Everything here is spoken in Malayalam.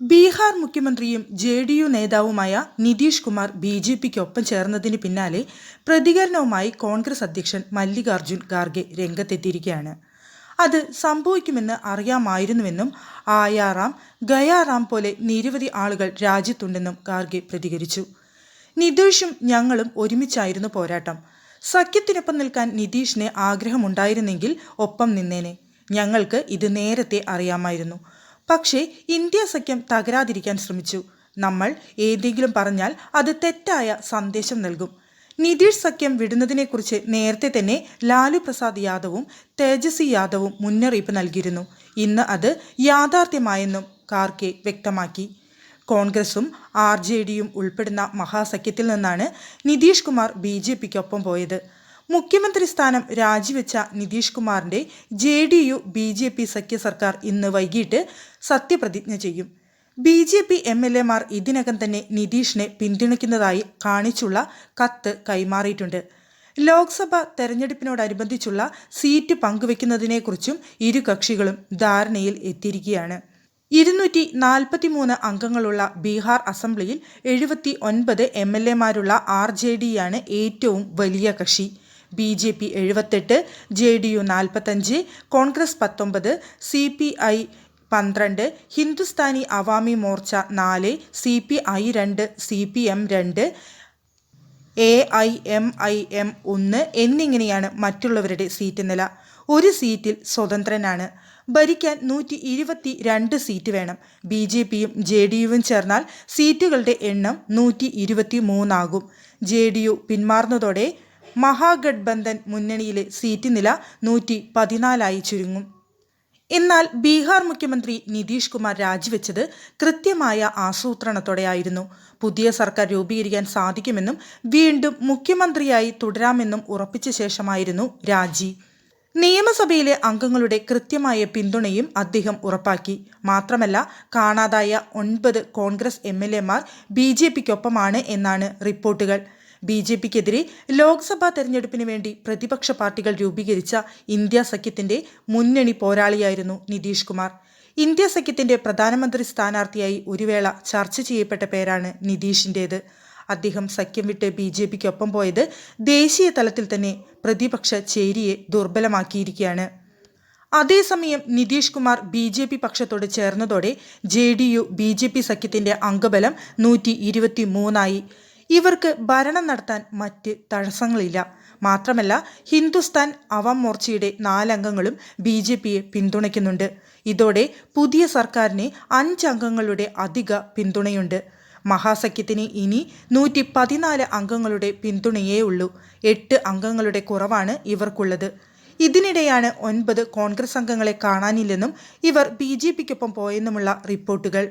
ബീഹാർ മുഖ്യമന്ത്രിയും ജെ ഡി യു നേതാവുമായ നിതീഷ് കുമാർ ബി ജെ പിക്കൊപ്പം ചേർന്നതിന് പിന്നാലെ പ്രതികരണവുമായി കോൺഗ്രസ് അധ്യക്ഷൻ മല്ലികാർജുൻ ഖാർഗെ രംഗത്തെത്തിയിരിക്കുകയാണ്. അത് സംഭവിക്കുമെന്ന് അറിയാമായിരുന്നുവെന്നും ആയാറാം ഗയാറാം പോലെ നിരവധി ആളുകൾ രാജ്യത്തുണ്ടെന്നും ഖാർഗെ പ്രതികരിച്ചു. നിതീഷും ഞങ്ങളും ഒരുമിച്ചായിരുന്നു പോരാട്ടം. സഖ്യത്തിനൊപ്പം നിൽക്കാൻ നിതീഷിന് ആഗ്രഹമുണ്ടായിരുന്നെങ്കിൽ ഒപ്പം നിന്നേനെ. ഞങ്ങൾക്ക് ഇത് നേരത്തെ അറിയാമായിരുന്നു. പക്ഷേ ഇന്ത്യ സഖ്യം തകരാതിരിക്കാൻ ശ്രമിച്ചു. നമ്മൾ ഏതെങ്കിലും പറഞ്ഞാൽ അത് തെറ്റായ സന്ദേശം നൽകും. നിതീഷ് സഖ്യം വിടുന്നതിനെക്കുറിച്ച് നേരത്തെ തന്നെ ലാലു പ്രസാദ് യാദവും തേജസ്വി യാദവും മുന്നറിയിപ്പ് നൽകിയിരുന്നു. ഇന്ന് അത് യാഥാർത്ഥ്യമായെന്നും കാർക്കെ വ്യക്തമാക്കി. കോൺഗ്രസും ആർ ജെ ഡിയും ഉൾപ്പെടുന്ന മഹാസഖ്യത്തിൽ നിന്നാണ് നിതീഷ് കുമാർ ബി ജെ പിക്കൊപ്പം പോയത്. മുഖ്യമന്ത്രി സ്ഥാനം രാജിവെച്ച നിതീഷ് കുമാറിന്റെ J D U B J P സഖ്യ സർക്കാർ ഇന്ന് വൈകിട്ട് സത്യപ്രതിജ്ഞ ചെയ്യും. B J P M L എമാർ ഇതിനകം തന്നെ നിതീഷിനെ പിന്തുണയ്ക്കുന്നതായി കാണിച്ചുള്ള കത്ത് കൈമാറിയിട്ടുണ്ട്. ലോക്സഭ തെരഞ്ഞെടുപ്പിനോടനുബന്ധിച്ചുള്ള സീറ്റ് പങ്കുവെക്കുന്നതിനെക്കുറിച്ചും ഇരു കക്ഷികളും ധാരണയിൽ എത്തിയിരിക്കുകയാണ്. ഇരുന്നൂറ്റി നാൽപ്പത്തിമൂന്ന് അംഗങ്ങളുള്ള ബീഹാർ അസംബ്ലിയിൽ എഴുപത്തി ഒൻപത് എം എൽ എമാരുള്ള ആർ ജെ ഡിയാണ് ഏറ്റവും വലിയ കക്ഷി. ബി ജെ പി എഴുപത്തെട്ട് ജെ ഡി യു നാൽപ്പത്തഞ്ച് കോൺഗ്രസ് പത്തൊമ്പത് സി പി ഐ പന്ത്രണ്ട് ഹിന്ദുസ്ഥാനി അവാമി മോർച്ച നാല് സി പി ഐ രണ്ട് സി പി എം രണ്ട് A I M I M ഒന്ന് എന്നിങ്ങനെയാണ് മറ്റുള്ളവരുടെ സീറ്റ് നില. ഒരു സീറ്റിൽ സ്വതന്ത്രനാണ്. ഭരിക്കാൻ നൂറ്റി ഇരുപത്തി രണ്ട് സീറ്റ് വേണം. ബി ജെ പിയും ജെ ഡി യുവും ചേർന്നാൽ സീറ്റുകളുടെ എണ്ണം നൂറ്റി ഇരുപത്തി മൂന്നാകും ജെ ഡി യു പിന്മാറുന്നതോടെ മഹാഗഡ്ബന്ധൻ മുന്നണിയിലെ സീറ്റ് നില നൂറ്റി പതിനാലായി ചുരുങ്ങും. എന്നാൽ ബീഹാർ മുഖ്യമന്ത്രി നിതീഷ് കുമാർ രാജിവെച്ചത് കൃത്യമായ ആസൂത്രണത്തോടെയായിരുന്നു. പുതിയ സർക്കാർ രൂപീകരിക്കാൻ സാധിക്കുമെന്നും വീണ്ടും മുഖ്യമന്ത്രിയായി തുടരാമെന്നും ഉറപ്പിച്ച ശേഷമായിരുന്നു രാജി. നിയമസഭയിലെ അംഗങ്ങളുടെ കൃത്യമായ പിന്തുണയും അദ്ദേഹം ഉറപ്പാക്കി. മാത്രമല്ല കാണാതായ ഒൻപത് കോൺഗ്രസ് എം എൽ എമാർ ബി ജെ പിക്കൊപ്പമാണ് എന്നാണ് റിപ്പോർട്ടുകൾ. ബി ജെ പിക്കെതിരെ ലോക്സഭാ തെരഞ്ഞെടുപ്പിന് വേണ്ടി പ്രതിപക്ഷ പാർട്ടികൾ രൂപീകരിച്ച ഇന്ത്യ സഖ്യത്തിന്റെ മുന്നണി പോരാളിയായിരുന്നു നിതീഷ് കുമാർ. ഇന്ത്യ സഖ്യത്തിന്റെ പ്രധാനമന്ത്രി സ്ഥാനാർത്ഥിയായി ഒരു വേള ചർച്ച ചെയ്യപ്പെട്ട പേരാണ് നിതീഷിന്റേത് അദ്ദേഹം സഖ്യം വിട്ട് ബി ജെ പിക്കൊപ്പം പോയത് ദേശീയ തലത്തിൽ തന്നെ പ്രതിപക്ഷ ചേരിയെ ദുർബലമാക്കിയിരിക്കുകയാണ്. അതേസമയം Nitish Kumar B J P പക്ഷത്തോട് ചേർന്നതോടെ J D U B J P സഖ്യത്തിന്റെ അംഗബലം നൂറ്റി ഇരുപത്തി മൂന്നായി ഇവർക്ക് ഭരണം നടത്താൻ മറ്റ് തടസ്സങ്ങളില്ല. മാത്രമല്ല ഹിന്ദുസ്ഥാൻ അവാം മോർച്ചയുടെ നാലംഗങ്ങളും ബി ജെ പിയെ പിന്തുണയ്ക്കുന്നുണ്ട്. ഇതോടെ പുതിയ സർക്കാരിന് അഞ്ചംഗങ്ങളുടെ അധിക പിന്തുണയുണ്ട്. മഹാസഖ്യത്തിന് ഇനി നൂറ്റി പതിനാല് അംഗങ്ങളുടെ പിന്തുണയേ ഉള്ളൂ. എട്ട് അംഗങ്ങളുടെ കുറവാണ് ഇവർക്കുള്ളത്. ഇതിനിടെയാണ് ഒൻപത് കോൺഗ്രസ് അംഗങ്ങളെ കാണാനില്ലെന്നും ഇവർ ബി ജെ പിക്കൊപ്പം പോയെന്നുമുള്ള റിപ്പോർട്ടുകൾ.